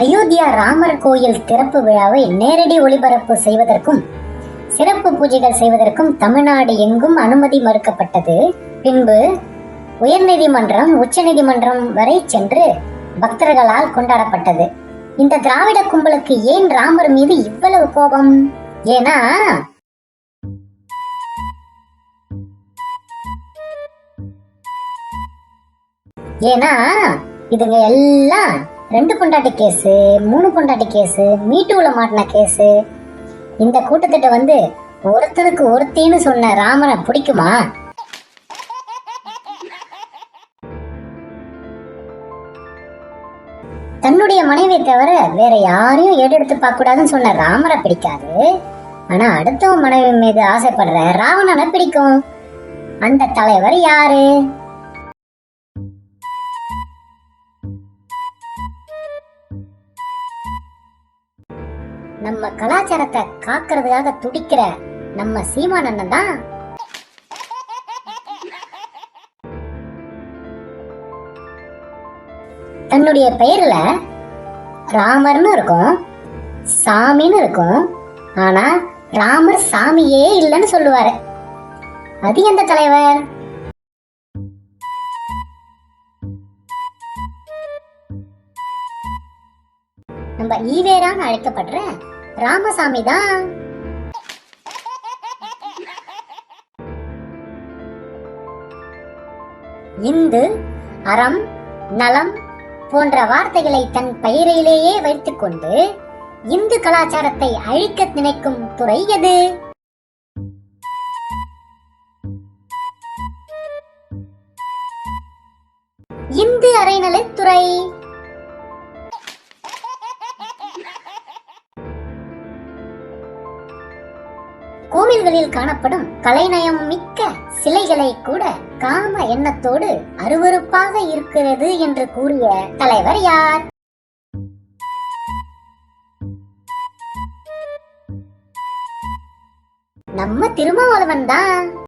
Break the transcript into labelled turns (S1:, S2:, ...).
S1: அயோத்தியா ராமர் கோயில் திறப்பு விழாவை நேரடி ஒளிபரப்பு செய்வதற்கும் சிறப்பு பூஜைகள் செய்வதற்கும் தமிழ்நாடு எங்கும் அனுமதி மறுக்கப்பட்டது. பின்பு உயர்நீதிமன்றம் உச்சநீதிமன்றம் வரை சென்று பக்தர்களால் கொண்டாடப்பட்டது. இந்த திராவிட கும்பலுக்கு ஏன் ராமர் மீது இவ்வளவு கோபம்? ஏன்னா ஏன்னா இதுங்க எல்லாம் ரெண்டு பொண்டாட்டி கேஸு மூணு பொண்டாட்டி கேஸு மீட்டூல மாட்டின கேஸு. இந்த கூட்டத்திட்ட வந்து ஒருத்தனுக்கு ஒருத்தின்னு சொன்ன ராமனை பிடிக்குமா? தன்னுடைய மனைவியை தவிர வேற யாரையும் ஏடெடுத்து பார்க்க கூடாதுன்னு சொன்ன ராமரை பிடிக்காது. ஆனா அடுத்தவன் மனைவி மீது ஆசைப்படுற ராவணனை பிடிக்கும். அந்த தலைவர் யாரு? நம்ம கலாச்சாரத்தை காக்கிறதுக்காக துடிக்கிற நம்ம சீமான் அண்ணன் தான். தன்னுடைய பெயர்ல ராமர்னு இருக்கும் சாமின்னு இருக்கும். ஆனா ராமர் சாமியே இல்லைன்னு சொல்லுவாரு. அது எந்த தலைவர்? நம்ம ஈவேரான்னு அழைக்கப்படுற ராமசாமி தான். இந்து அறம் நலம் போன்ற வார்த்தைகளை தன் பெயரிலேயே வைத்துக்கொண்டு இந்து கலாச்சாரத்தை அழிக்க நினைக்கும் துறை எது? இந்து அறநிலைத்துறை. கோவில்களில் காணப்படும் கலைநயம் மிக்க சிலைகளை கூட காம எண்ணத்தோடு அருவருப்பாக இருக்கிறது என்று கூறிய தலைவர் யார்? நம்ம திருமாவளவன் தான்.